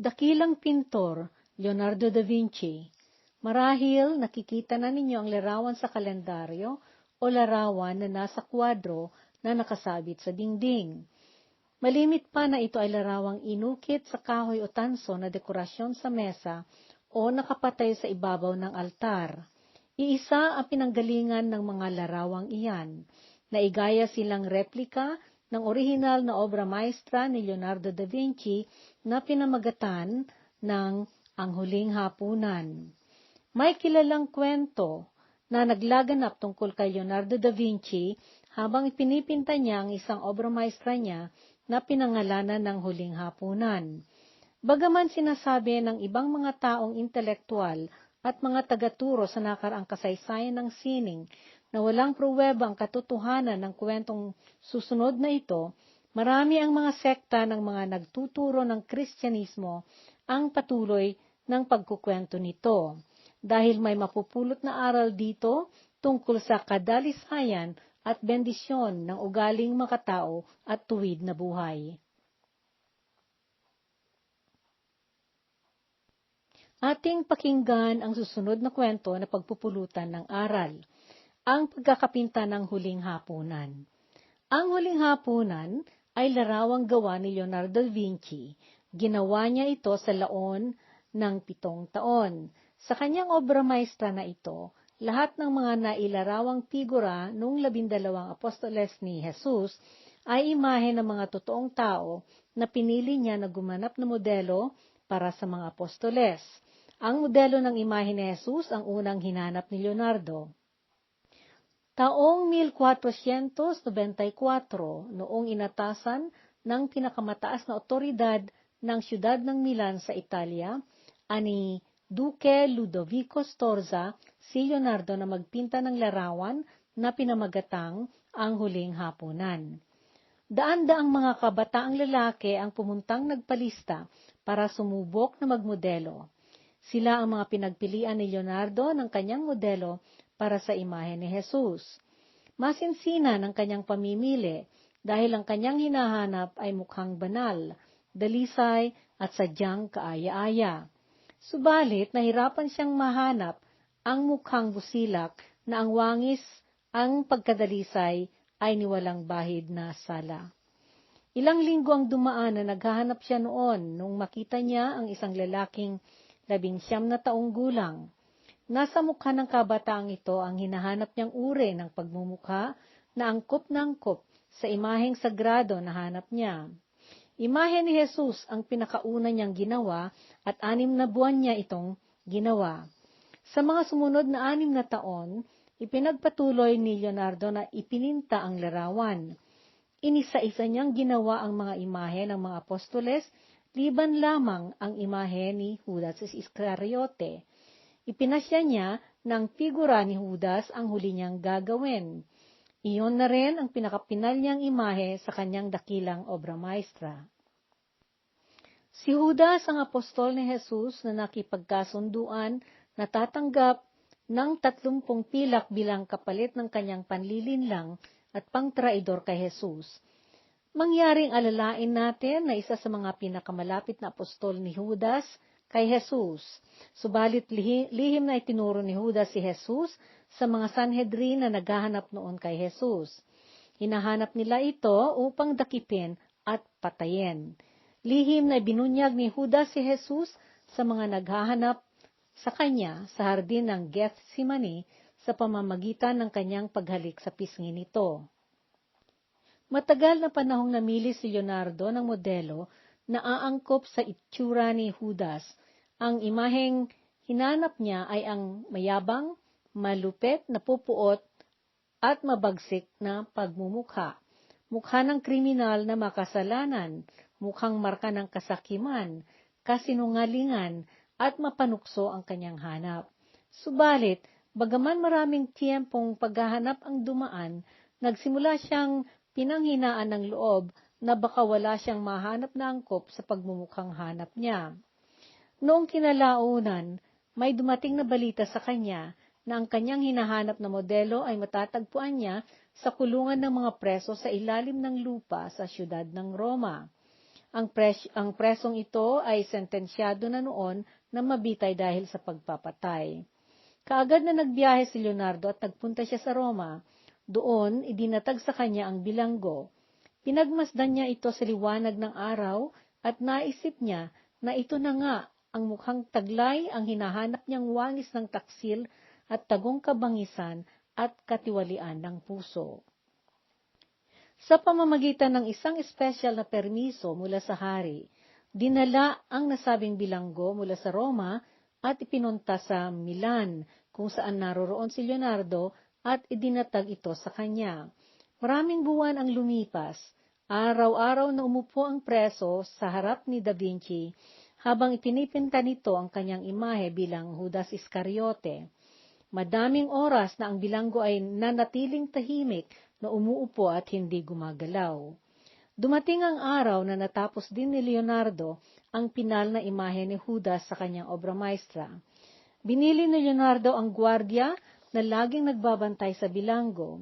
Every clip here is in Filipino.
Dakilang pintor, Leonardo da Vinci. Marahil nakikita na ninyo ang larawan sa kalendaryo o larawan na nasa kwadro na nakasabit sa dingding. Malimit pa na ito ay larawang inukit sa kahoy o tanso na dekorasyon sa mesa o nakapatay sa ibabaw ng altar. Iisa ang pinanggalingan ng mga larawang iyan. Naigaya silang replika ng orihinal na obra maestra ni Leonardo da Vinci na pinamagatan ng Ang Huling Hapunan. May kilalang kwento na naglaganap tungkol kay Leonardo da Vinci habang ipinipinta niya ang isang obra maestra niya na pinangalanan ng huling hapunan. Bagaman sinasabi ng ibang mga taong intelektual at mga tagaturo sa nakaraang kasaysayan ng sining na walang pruweba ang katotohanan ng kwentong susunod na ito, marami ang mga sekta ng mga nagtuturo ng Kristyanismo ang patuloy ng pagkukwento nito. Dahil may mapupulot na aral dito tungkol sa kadalisayan at bendisyon ng ugaling makatao at tuwid na buhay. Ating pakinggan ang susunod na kwento na pagpupulutan ng aral, ang pagkakapinta ng huling hapunan. Ang huling hapunan ay larawang gawa ni Leonardo da Vinci. Ginawa niya ito sa laon ng pitong taon. Sa kanyang obra maestra na ito, lahat ng mga nailarawang figura nung labindalawang apostoles ni Jesus ay imahe ng mga totoong tao na pinili niya na gumanap na modelo para sa mga apostoles. Ang modelo ng imahe ni Jesus ang unang hinanap ni Leonardo. Taong 1494, noong inatasan ng pinakamataas na otoridad ng siyudad ng Milan sa Italia, ani Duque Ludovico Storza si Leonardo na magpinta ng larawan na pinamagatang ang huling hapunan. Daan-daang mga kabataang lalaki ang pumuntang nagpalista para sumubok na magmodelo. Sila ang mga pinagpilian ni Leonardo ng kanyang modelo para sa imahe ni Jesus. Masinsina ng kanyang pamimili dahil ang kanyang hinahanap ay mukhang banal, dalisay at sadyang kaaya-aya. Subalit, nahirapan siyang mahanap ang mukhang busilak na ang wangis ang pagkadalisay ay niwalang bahid na sala. Ilang linggo ang dumaan na naghahanap siya noon nung makita niya ang isang lalaking labing siyam na taong gulang. Nasa mukha ng kabataang ito ang hinahanap niyang uri ng pagmumukha na angkop na angkop sa imaheng sagrado na hanap niya. Imahe ni Jesus ang pinakauna niyang ginawa at anim na buwan niya itong ginawa. Sa mga sumunod na anim na taon, ipinagpatuloy ni Leonardo na ipininta ang larawan. Inisa-isa niyang ginawa ang mga imahe ng mga apostoles, liban lamang ang imahe ni Judas Iscariote. Ipinasya niya ng figura ni Judas ang huli niyang gagawin. Iyon na rin ang pinakapinal niyang imahe sa kanyang dakilang obra maestra. Si Judas ang apostol ni Jesus na nakipagkasunduan na tatanggap ng tatlumpong pilak bilang kapalit ng kanyang panlilinlang at pangtraidor kay Jesus. Mangyaring alalain natin na isa sa mga pinakamalapit na apostol ni Judas kay Jesus. Subalit lihim na itinuro ni Judas si Jesus sa mga Sanhedrin na naghahanap noon kay Jesus. Hinahanap nila ito upang dakipin at patayin. Lihim na binunyag ni Judas si Jesus sa mga naghahanap sa kanya sa hardin ng Gethsemane sa pamamagitan ng kanyang paghalik sa pisngi nito. Matagal na panahong namili si Leonardo ng modelo na aangkop sa itsura ni Judas. Ang imaheng hinanap niya ay ang mayabang, malupet na pupuot at mabagsik na pagmumukha. Mukha ng kriminal na makasalanan, mukhang marka ng kasakiman, kasinungalingan, at mapanukso ang kanyang hanap. Subalit, bagaman maraming tiyempong paghahanap ang dumaan, nagsimula siyang pinanghinaan ng loob na baka wala siyang mahanap na angkop sa pagmumukhang hanap niya. Noong kinalaunan, may dumating na balita sa kanya na ang kanyang hinahanap na modelo ay matatagpuan niya sa kulungan ng mga preso sa ilalim ng lupa sa siyudad ng Roma. ang, pres- ang presong ito ay sentensyado na noon na mabitay dahil sa pagpapatay. Kaagad na nagbiyahe si Leonardo at nagpunta siya sa Roma. Doon, idinatag sa kanya ang bilanggo. Pinagmasdan niya ito sa liwanag ng araw at naisip niya na ito na nga ang mukhang taglay ang hinahanap niyang wangis ng taksil at tagong kabangisan at katiwalian ng puso. Sa pamamagitan ng isang espesyal na permiso mula sa hari, dinala ang nasabing bilanggo mula sa Roma at ipinunta sa Milan, kung saan naroroon si Leonardo at idinatag ito sa kanya. Maraming buwan ang lumipas. Araw-araw na umupo ang preso sa harap ni Da Vinci habang itinipinta nito ang kanyang imahe bilang Judas Iscariote. Madaming oras na ang bilanggo ay nanatiling tahimik na umuupo at hindi gumagalaw. Dumating ang araw na natapos din ni Leonardo ang pinal na imahe ni Judas sa kanyang obra maestra. Binili ni Leonardo ang gwardya na laging nagbabantay sa bilanggo.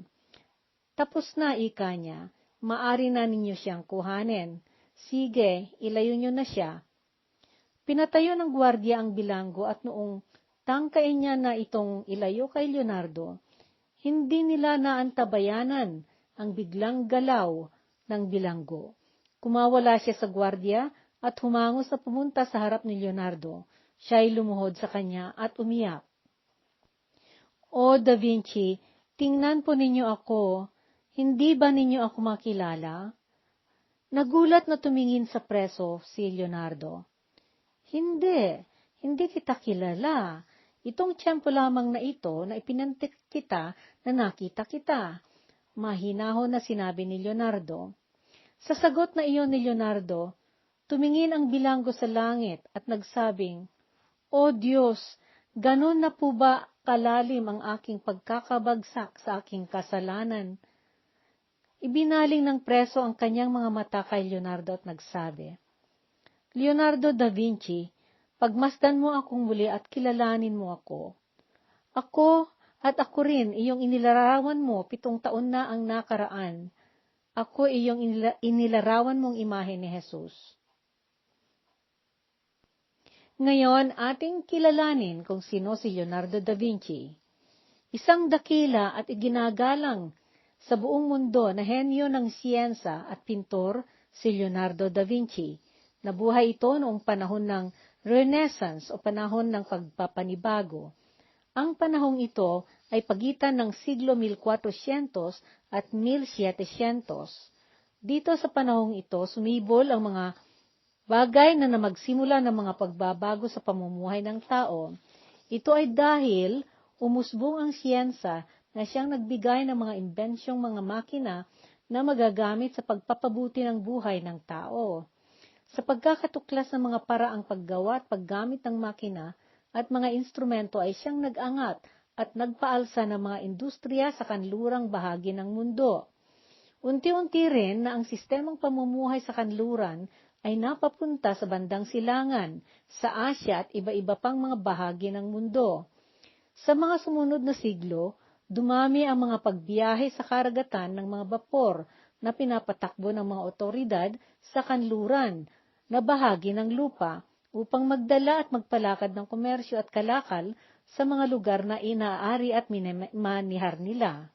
Tapos na, ika niya, maari na ninyo siyang kuhanin. Sige, ilayo nyo na siya. Pinatayo ng gwardya ang bilanggo at noong tangkain niya na itong ilayo kay Leonardo, hindi nila naantabayanan ang biglang galaw ng bilanggo. Kumawala siya sa gwardya at humango sa pumunta sa harap ni Leonardo. Siya ay lumuhod sa kanya at umiyak. O Da Vinci, tingnan po ninyo ako. Hindi ba ninyo ako makilala? Nagulat na tumingin sa preso si Leonardo. Hindi, hindi kita kilala. Itong tiyempo lamang na ito na ipinantik kita na nakita kita. Mahinahon na sinabi ni Leonardo. Sa sagot na iyon ni Leonardo, tumingin ang bilanggo sa langit at nagsabing, O Diyos, ganon na po ba kalalim ang aking pagkakabagsak sa aking kasalanan? Ibinaling ng preso ang kanyang mga mata kay Leonardo at nagsabi, Leonardo da Vinci, Pagmasdan mo akong muli at kilalanin mo ako. Ako at ako rin iyong inilarawan mo pitong taon na ang nakaraan. Ako iyong inilarawan mong imahe ni Jesus. Ngayon, ating kilalanin kung sino si Leonardo da Vinci. Isang dakila at iginagalang sa buong mundo na henyo ng siyensa at pintor si Leonardo da Vinci. Nabuhay ito noong panahon ng Renaissance o panahon ng pagpapanibago. Ang panahong ito ay pagitan ng siglo 1400 at 1700. Dito sa panahong ito, sumibol ang mga bagay na namagsimula ng mga pagbabago sa pamumuhay ng tao. Ito ay dahil umusbong ang siyensa na siyang nagbigay ng mga imbensyong mga makina na magagamit sa pagpapabuti ng buhay ng tao. Sa pagkakatuklas ng mga paraang paggawa at paggamit ng makina at mga instrumento ay siyang nag-angat at nagpaalsa ng mga industriya sa kanlurang bahagi ng mundo. Unti-unti rin na ang sistemang pamumuhay sa kanluran ay napapunta sa bandang silangan, sa Asya at iba-iba pang mga bahagi ng mundo. Sa mga sumunod na siglo, dumami ang mga pagbiyahe sa karagatan ng mga bapor na pinapatakbo ng mga otoridad sa kanluran na bahagi ng lupa upang magdala at magpalakad ng komersyo at kalakal sa mga lugar na inaari at manihar nila.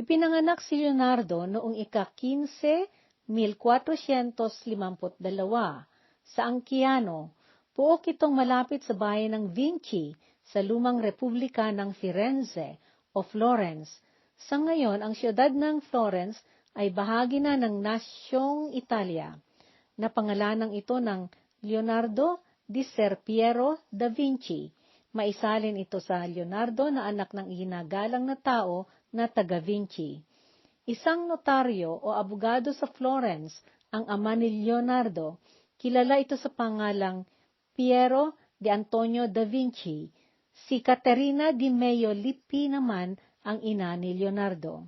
Ipinanganak si Leonardo noong ika-15, 1452 sa Angkiano. Puok itong malapit sa bayan ng Vinci sa lumang republika ng Firenze o Florence. Sa ngayon, ang siyudad ng Florence ay bahagi na ng nasyong Italia na pangalanan ito ng Leonardo di Ser Piero da Vinci. Maisalin ito sa Leonardo na anak ng ihinagalang na tao na taga Vinci. Isang notaryo o abogado sa Florence ang ama ni Leonardo. Kilala ito sa pangalang Piero de Antonio da Vinci. Si Caterina di Meo Lippi naman ang ina ni Leonardo.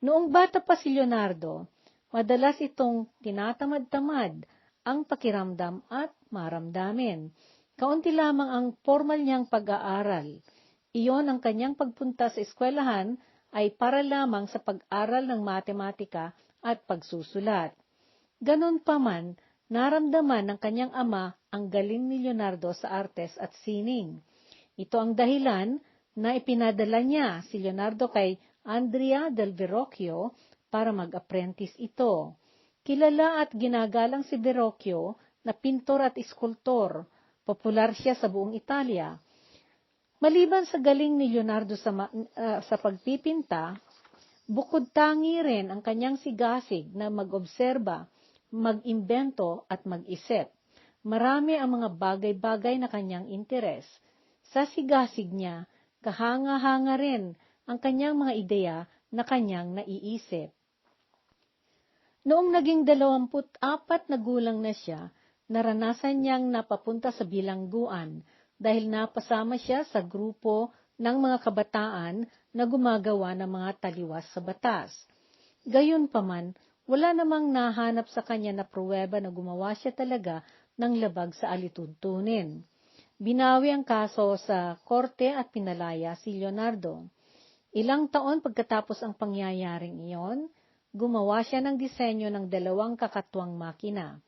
Noong bata pa si Leonardo, Madalas itong tinatamad-tamad ang pakiramdam at maramdamin. Kaunti lamang ang formal niyang pag-aaral. Iyon ang kanyang pagpunta sa eskwelahan ay para lamang sa pag-aral ng matematika at pagsusulat. Ganon pa man, naramdaman ng kanyang ama ang galing ni Leonardo sa artes at sining. Ito ang dahilan na ipinadala niya si Leonardo kay Andrea del Verrocchio para mag-apprentice ito. Kilala at ginagalang si Verrocchio na pintor at iskultor. Popular siya sa buong Italia. Maliban sa galing ni Leonardo sa, uh, sa pagpipinta, bukod tangi rin ang kanyang sigasig na mag-obserba mag-imbento at mag-isip. Marami ang mga bagay-bagay na kanyang interes. Sa sigasig niya, kahanga-hanga rin ang kanyang mga ideya na kanyang naiisip. Noong naging dalawamput apat na gulang na siya, naranasan niyang napapunta sa bilangguan dahil napasama siya sa grupo ng mga kabataan na gumagawa ng mga taliwas sa batas. Gayunpaman, wala namang nahanap sa kanya na pruweba na gumawa siya talaga ng labag sa alituntunin. Binawi ang kaso sa korte at pinalaya si Leonardo. Ilang taon pagkatapos ang pangyayaring iyon, gumawa siya ng disenyo ng dalawang kakatwang makina.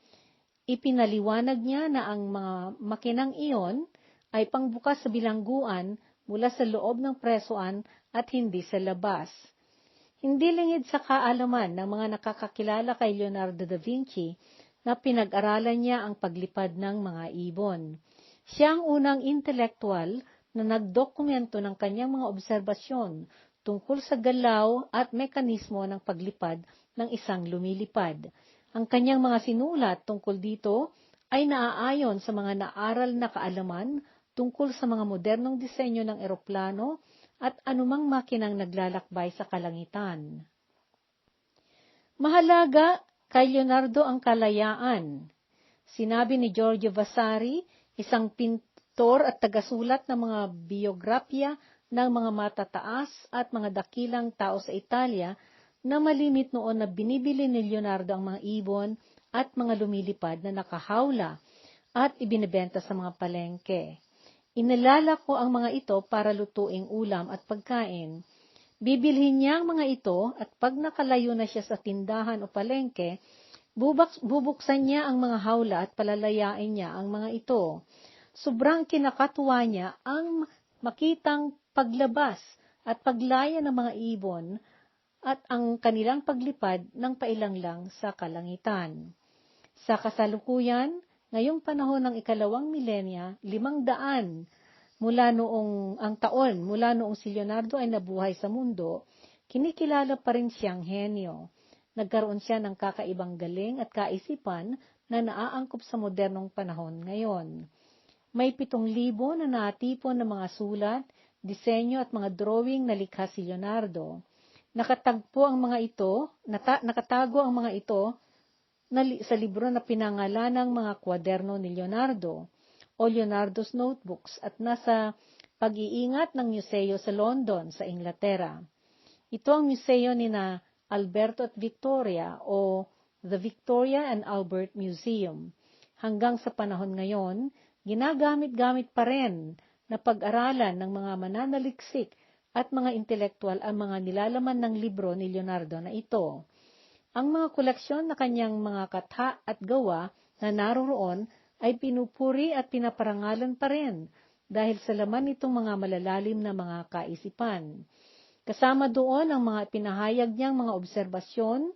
Ipinaliwanag niya na ang mga makinang iyon ay pangbukas sa bilangguan mula sa loob ng presoan at hindi sa labas. Hindi lingid sa kaalaman ng mga nakakakilala kay Leonardo da Vinci na pinag-aralan niya ang paglipad ng mga ibon. Siya ang unang intelektual na nagdokumento ng kanyang mga obserbasyon tungkol sa galaw at mekanismo ng paglipad ng isang lumilipad. Ang kanyang mga sinulat tungkol dito ay naaayon sa mga naaral na kaalaman tungkol sa mga modernong disenyo ng eroplano at anumang makinang naglalakbay sa kalangitan. Mahalaga kay Leonardo ang kalayaan. Sinabi ni Giorgio Vasari, isang pintor at tagasulat ng mga biografya ng mga matataas at mga dakilang tao sa Italia na malimit noon na binibili ni Leonardo ang mga ibon at mga lumilipad na nakahawla at ibinebenta sa mga palengke. Inalala ko ang mga ito para lutuing ulam at pagkain. Bibilhin niya ang mga ito at pag nakalayo na siya sa tindahan o palengke, bubaks, bubuksan niya ang mga hawla at palalayain niya ang mga ito. Sobrang kinakatuwa niya ang makitang paglabas at paglaya ng mga ibon at ang kanilang paglipad ng pailanglang sa kalangitan. Sa kasalukuyan, ngayong panahon ng ikalawang milenya, limang daan mula noong ang taon, mula noong si Leonardo ay nabuhay sa mundo, kinikilala pa rin siyang henyo. Nagkaroon siya ng kakaibang galing at kaisipan na naaangkop sa modernong panahon ngayon. May pitong libo na natipon ng mga sulat, disenyo at mga drawing na likha si Leonardo. Nakatagpo ang mga ito, nata, nakatago ang mga ito na, sa libro na pinangalan ng mga kwaderno ni Leonardo o Leonardo's Notebooks at nasa pag-iingat ng museo sa London sa Inglaterra. Ito ang museo ni na Alberto at Victoria o The Victoria and Albert Museum. Hanggang sa panahon ngayon, ginagamit-gamit pa rin na pag-aralan ng mga mananaliksik at mga intelektual ang mga nilalaman ng libro ni Leonardo na ito. Ang mga koleksyon na kanyang mga katha at gawa na naroroon ay pinupuri at pinaparangalan pa rin dahil sa laman nitong mga malalalim na mga kaisipan. Kasama doon ang mga pinahayag niyang mga obserbasyon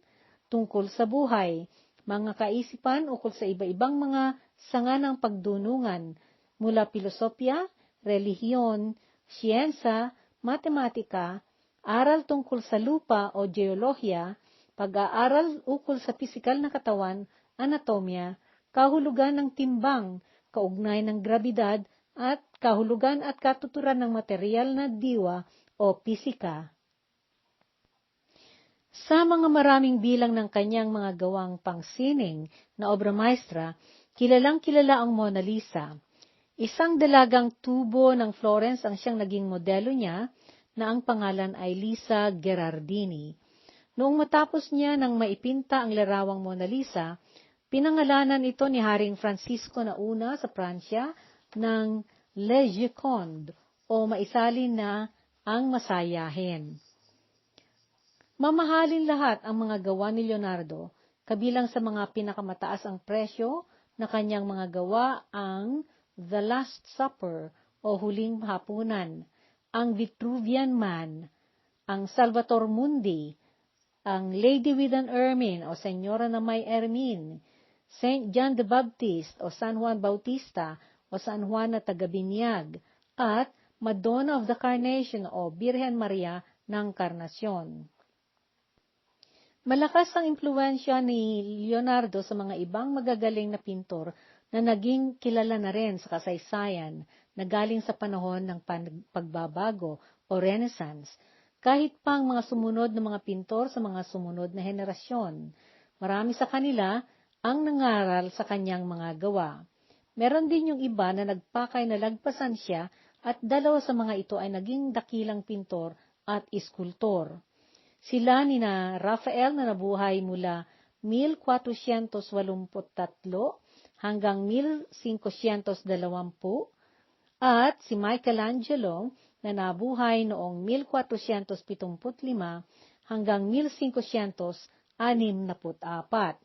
tungkol sa buhay, mga kaisipan ukol sa iba-ibang mga sanga ng pagdunungan mula pilosopya, relihiyon, siyensa, matematika, aral tungkol sa lupa o geolohiya, pag-aaral ukol sa pisikal na katawan, anatomya, kahulugan ng timbang, kaugnay ng grabidad, at kahulugan at katuturan ng material na diwa o pisika. Sa mga maraming bilang ng kanyang mga gawang pangsining na obra maestra, kilalang kilala ang Mona Lisa. Isang dalagang tubo ng Florence ang siyang naging modelo niya na ang pangalan ay Lisa Gherardini. Noong matapos niya nang maipinta ang larawang Mona Lisa, pinangalanan ito ni Haring Francisco na una sa Pransya ng Le Gioconde o maisalin na ang masayahin. Mamahalin lahat ang mga gawa ni Leonardo, Kabilang sa mga pinakamataas ang presyo na kanyang mga gawa ang The Last Supper o Huling Hapunan, ang Vitruvian Man, ang Salvator Mundi, ang Lady with an Ermine o Senyora na may Ermine, Saint John the Baptist o San Juan Bautista o San Juan na Tagabinyag, at Madonna of the Carnation o Birhen Maria ng Karnasyon. Malakas ang impluensya ni Leonardo sa mga ibang magagaling na pintor na naging kilala na rin sa kasaysayan na galing sa panahon ng pagbabago o Renaissance, kahit pa ang mga sumunod na mga pintor sa mga sumunod na henerasyon. Marami sa kanila ang nangaral sa kanyang mga gawa. Meron din yung iba na nagpakay na lagpasan siya at dalawa sa mga ito ay naging dakilang pintor at iskultor. Sila ni na Rafael na nabuhay mula 1483 hanggang 1520 at si Michelangelo na nabuhay noong 1475 hanggang 1564.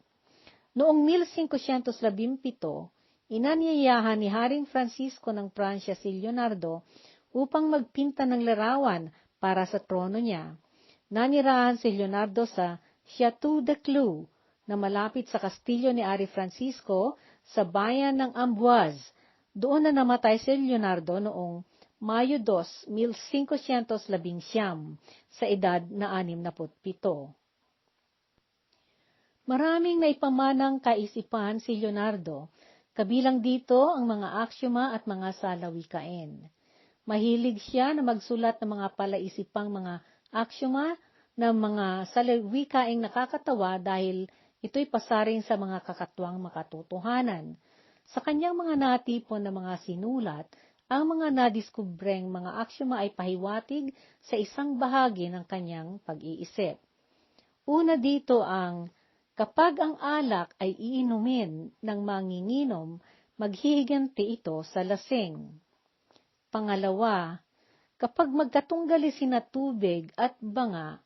Noong 1517, inanyayahan ni Haring Francisco ng Pransya si Leonardo upang magpinta ng larawan para sa trono niya nanirahan si Leonardo sa Chateau de Clou na malapit sa kastilyo ni Ari Francisco sa bayan ng Amboise. Doon na namatay si Leonardo noong Mayo 2, 1519 sa edad na 67. Maraming naipamanang kaisipan si Leonardo, kabilang dito ang mga aksyuma at mga salawikain. Mahilig siya na magsulat ng mga palaisipang mga aksyuma ng mga salawikaing nakakatawa dahil ito'y pasaring sa mga kakatwang makatotohanan. Sa kanyang mga natipon na mga sinulat, ang mga nadiskubreng mga aksyoma ay pahiwatig sa isang bahagi ng kanyang pag-iisip. Una dito ang, kapag ang alak ay iinumin ng manginginom, maghihiganti ito sa lasing. Pangalawa, Kapag magkatunggali sina tubig at banga,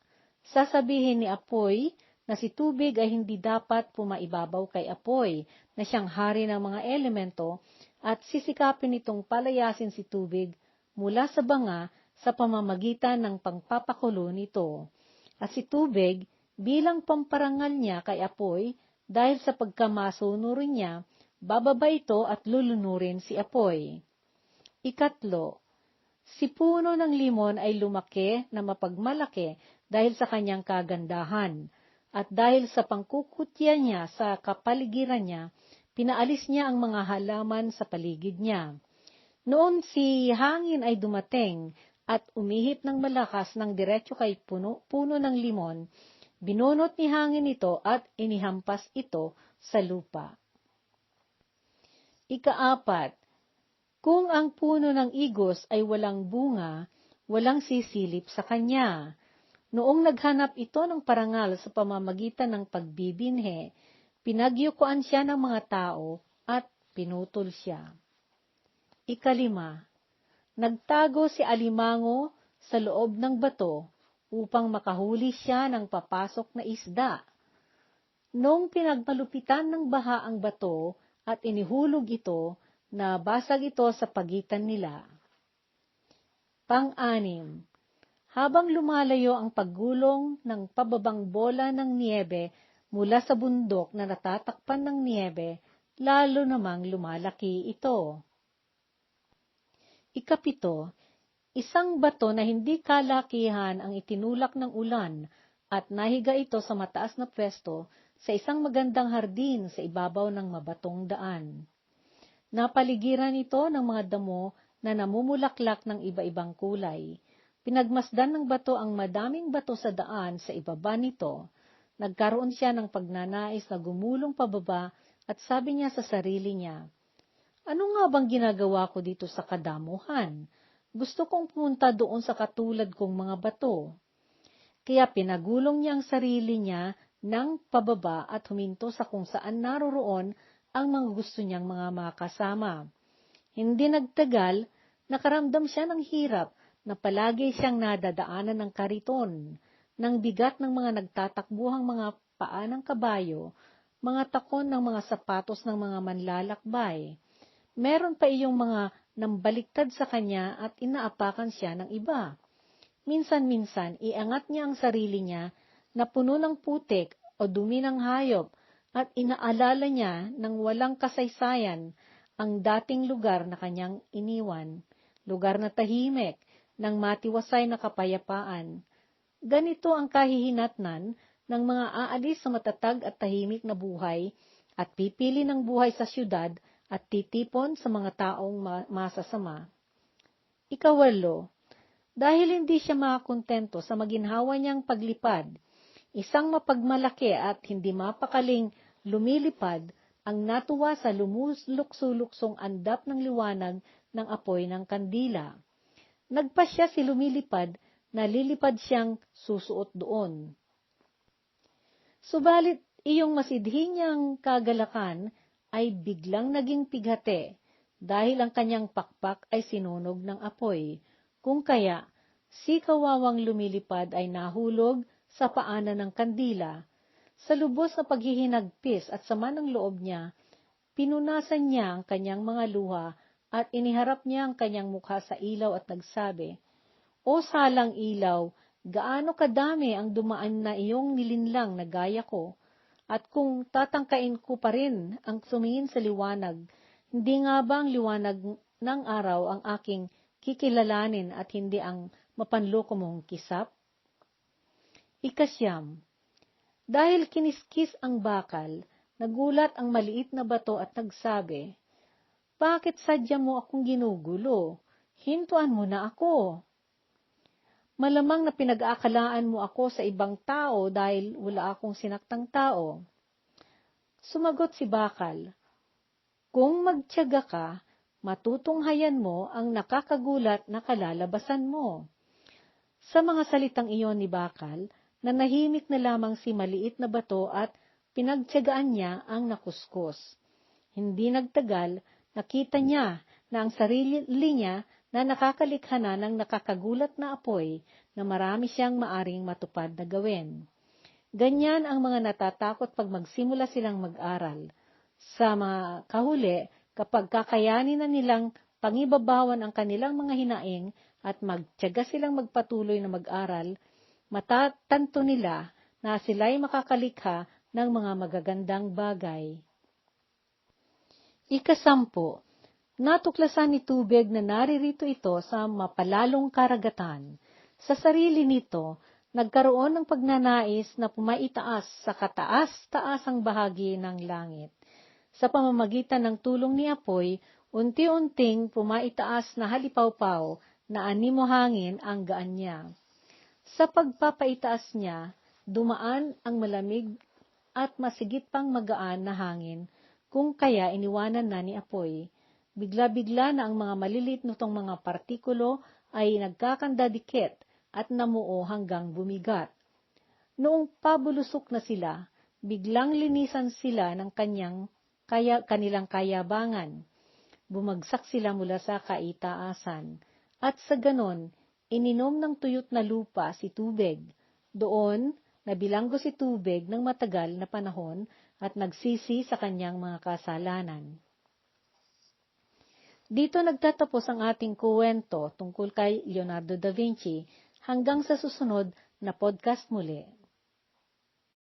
sasabihin ni Apoy na si tubig ay hindi dapat pumaibabaw kay Apoy na siyang hari ng mga elemento at sisikapin itong palayasin si tubig mula sa banga sa pamamagitan ng pangpapakulo nito. At si tubig bilang pamparangal niya kay Apoy dahil sa pagkamasunurin niya, bababa ito at lulunurin si Apoy. Ikatlo, Si puno ng limon ay lumaki na mapagmalaki dahil sa kanyang kagandahan, at dahil sa pangkukutya niya sa kapaligiran niya, pinaalis niya ang mga halaman sa paligid niya. Noon si hangin ay dumating at umihip ng malakas ng diretso kay puno, puno ng limon, binunot ni hangin ito at inihampas ito sa lupa. Ikaapat, kung ang puno ng igos ay walang bunga, walang sisilip sa kanya. Noong naghanap ito ng parangal sa pamamagitan ng pagbibinhe, pinagyukuan siya ng mga tao at pinutol siya. Ikalima, nagtago si Alimango sa loob ng bato upang makahuli siya ng papasok na isda. Noong pinagmalupitan ng baha ang bato at inihulog ito, na basag ito sa pagitan nila. Pang-anim, habang lumalayo ang paggulong ng pababang bola ng niebe mula sa bundok na natatakpan ng niebe, lalo namang lumalaki ito. Ikapito, isang bato na hindi kalakihan ang itinulak ng ulan at nahiga ito sa mataas na pwesto sa isang magandang hardin sa ibabaw ng mabatong daan. Napaligiran ito ng mga damo na namumulaklak ng iba-ibang kulay. Pinagmasdan ng bato ang madaming bato sa daan sa ibaba nito. Nagkaroon siya ng pagnanais na gumulong pababa at sabi niya sa sarili niya, Ano nga bang ginagawa ko dito sa kadamuhan? Gusto kong pumunta doon sa katulad kong mga bato. Kaya pinagulong niya ang sarili niya ng pababa at huminto sa kung saan naroroon ang mga gusto niyang mga makasama. Hindi nagtagal, nakaramdam siya ng hirap na palagi siyang nadadaanan ng kariton, ng bigat ng mga nagtatakbuhang mga paa ng kabayo, mga takon ng mga sapatos ng mga manlalakbay. Meron pa iyong mga nambaliktad sa kanya at inaapakan siya ng iba. Minsan-minsan, iangat niya ang sarili niya na puno ng putik o dumi ng hayop at inaalala niya ng walang kasaysayan ang dating lugar na kanyang iniwan, lugar na tahimik, ng matiwasay na kapayapaan. Ganito ang kahihinatnan ng mga aalis sa matatag at tahimik na buhay at pipili ng buhay sa syudad at titipon sa mga taong masasama. Ikawalo, dahil hindi siya makakontento sa maginhawa niyang paglipad, isang mapagmalaki at hindi mapakaling lumilipad ang natuwa sa lumuslok-suluksong andap ng liwanag ng apoy ng kandila. Nagpa siya si lumilipad na lilipad siyang susuot doon. Subalit iyong masidhi niyang kagalakan ay biglang naging pighate dahil ang kanyang pakpak ay sinunog ng apoy, kung kaya si kawawang lumilipad ay nahulog sa paanan ng kandila sa lubos na paghihinagpis at sama ng loob niya, pinunasan niya ang kanyang mga luha at iniharap niya ang kanyang mukha sa ilaw at nagsabi, O salang ilaw, gaano kadami ang dumaan na iyong nilinlang na gaya ko, at kung tatangkain ko pa rin ang sumingin sa liwanag, hindi nga ba ang liwanag ng araw ang aking kikilalanin at hindi ang mapanloko mong kisap? Ikasyam, dahil kiniskis ang bakal, nagulat ang maliit na bato at nagsabi, Bakit sadya mo akong ginugulo? Hintuan mo na ako. Malamang na pinag-aakalaan mo ako sa ibang tao dahil wala akong sinaktang tao. Sumagot si Bakal, Kung magtyaga ka, matutunghayan mo ang nakakagulat na kalalabasan mo. Sa mga salitang iyon ni Bakal, na nahimik na lamang si maliit na bato at pinagtyagaan niya ang nakuskus. Hindi nagtagal, nakita niya na ang sarili niya na nakakalikha na ng nakakagulat na apoy na marami siyang maaring matupad na gawin. Ganyan ang mga natatakot pag magsimula silang mag-aral. Sa mga kahuli, kapag kakayanin na nilang pangibabawan ang kanilang mga hinaing at magtyaga silang magpatuloy na mag-aral, matatanto nila na sila'y makakalikha ng mga magagandang bagay. Ikasampo, natuklasan ni Tubig na naririto ito sa mapalalong karagatan. Sa sarili nito, nagkaroon ng pagnanais na pumaitaas sa kataas-taasang bahagi ng langit. Sa pamamagitan ng tulong ni Apoy, unti-unting pumaitaas na halipaw-paw na animo hangin ang gaan niya. Sa pagpapaitaas niya, dumaan ang malamig at masigit pang magaan na hangin, kung kaya iniwanan na ni Apoy. Bigla-bigla na ang mga malilit nitong mga partikulo ay nagkakandadikit at namuo hanggang bumigat. Noong pabulusok na sila, biglang linisan sila ng kanyang kaya, kanilang kayabangan. Bumagsak sila mula sa kaitaasan. At sa ganon, Ininom ng tuyot na lupa si tubig. Doon, nabilanggo si tubig ng matagal na panahon at nagsisi sa kanyang mga kasalanan. Dito nagtatapos ang ating kuwento tungkol kay Leonardo da Vinci hanggang sa susunod na podcast muli.